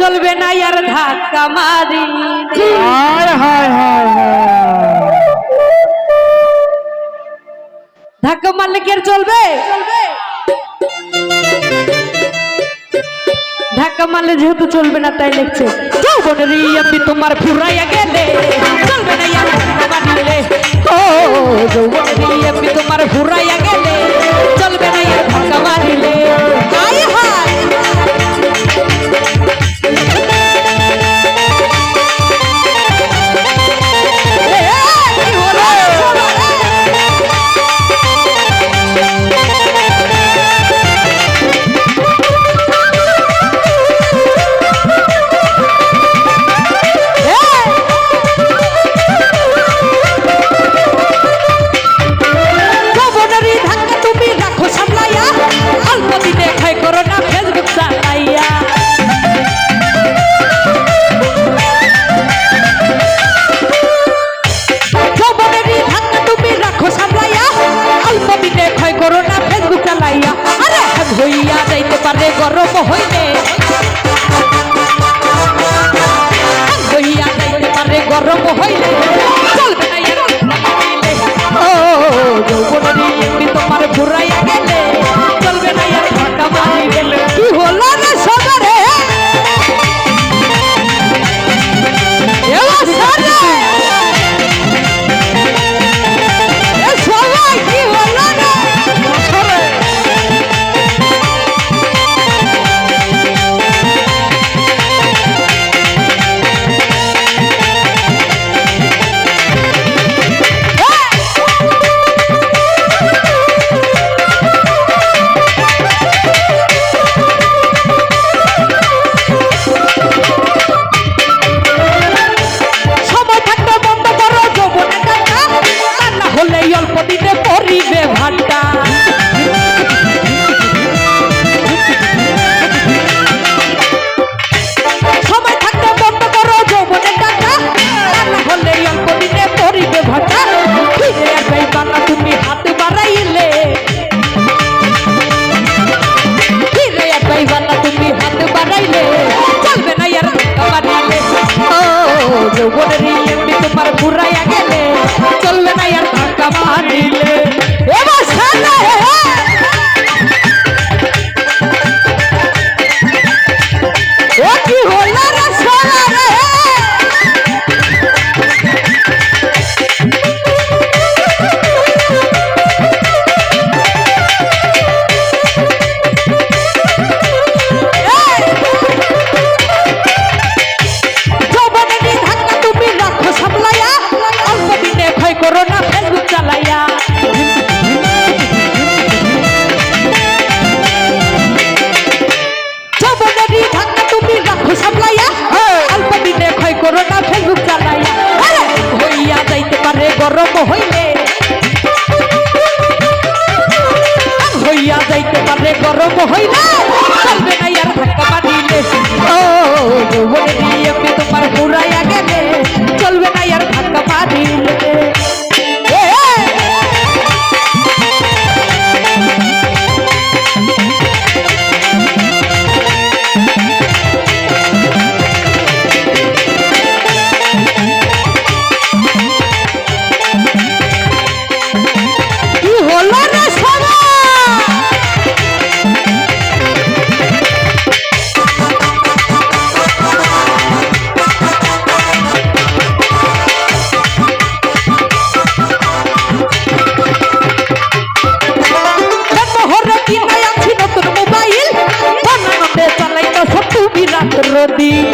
চলবে না আর ধাক্কা মারি। ধাক্কা মারলে কি চলবে? ধাক্কা মারলে যেহেতু চলবে না তাই লিখছে যৌবনেরই আমি তোমার ফুরাইয়া গেলে। চলবে না আর ধাক্কা মারলে। ও যৌবনেরই তোমার ফুরাইয়া গেলে। হইলে চলবে না আর ধাক্কা দিলে ও যৌবন দিয়ে তোমার পুরাইয়া গেলে চলবে না আর ধাক্কা দিলে Hola, ding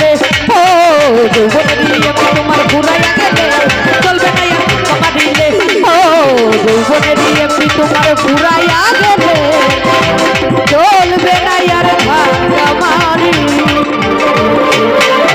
দিলে ও যৌবন দিয়ে আমি তোমার ঘুরাইয়া গেলে, চলবে না কপা দিলে ও যৌবন দিয়ে তোমার ঘুরাইয়া গেলে